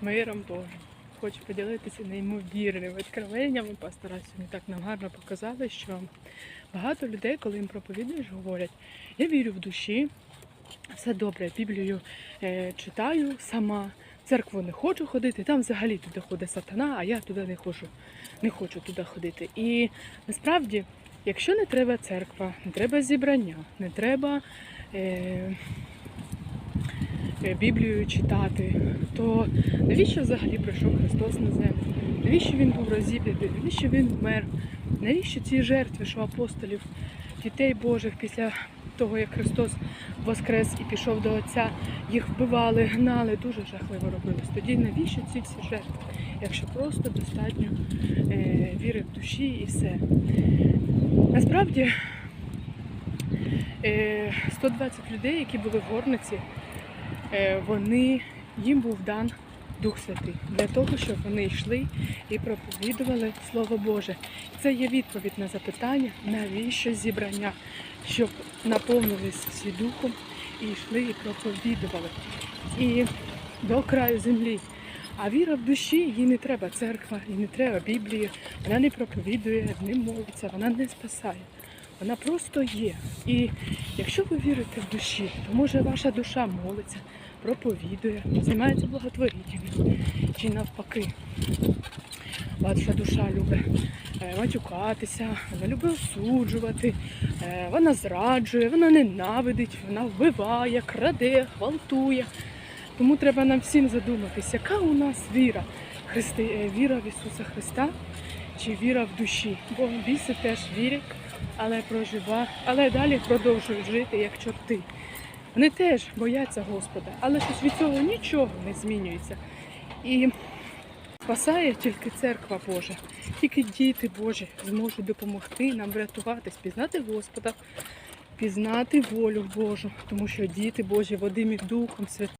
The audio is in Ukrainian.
з миром Божим. Хочу поділитися неймовірними відкровеннями. Пастора сьогодні так нам гарно показали, що багато людей, коли їм проповідуєш, говорять, я вірю в душі, все добре, Біблію е, читаю сама, в церкву не хочу ходити, там взагалі туди ходить сатана, а я туди не хочу, не хочу туди ходити. І насправді, якщо не треба церква, не треба зібрання, не треба. Е, Біблію читати, то навіщо взагалі прийшов Христос на землю? Навіщо він був розіп'ятий? Навіщо він вмер? Навіщо ці жертви, що апостолів, дітей Божих після того, як Христос воскрес і пішов до Отця, їх вбивали, гнали, дуже жахливо робилось. Тоді навіщо ці всі жертви? Якщо просто достатньо е, віри в душі і все. Насправді е, 120 людей, які були в горниці, е, вони, їм був дан Дух Святий для того, щоб вони йшли і проповідували Слово Боже. Це є відповідь на запитання, навіщо зібрання, щоб наповнились всі духом і йшли і проповідували. І до краю землі. А віра в душі, їй не треба церква, їй не треба Біблії, вона не проповідує, не молиться, вона не спасає. Вона просто є. І якщо ви вірите в душі, то може ваша душа молиться, проповідує, займається благотворительністю чи навпаки. Ваша душа любить е, матюкатися, вона любить осуджувати, е, вона зраджує, вона ненавидить, вона вбиває, краде, гвалтує. Тому треба нам всім задуматися, яка у нас віра? Христи... е, Віра в Ісуса Христа чи віра в душі? Бо біси теж вірять, але прожива, але далі продовжують жити як чорти. Вони теж бояться Господа, але щось від цього нічого не змінюється. І спасає тільки церква Божа, тільки діти Божі зможуть допомогти нам врятуватись, пізнати Господа, пізнати волю Божу, тому що діти Божі Водимі Духом Святим.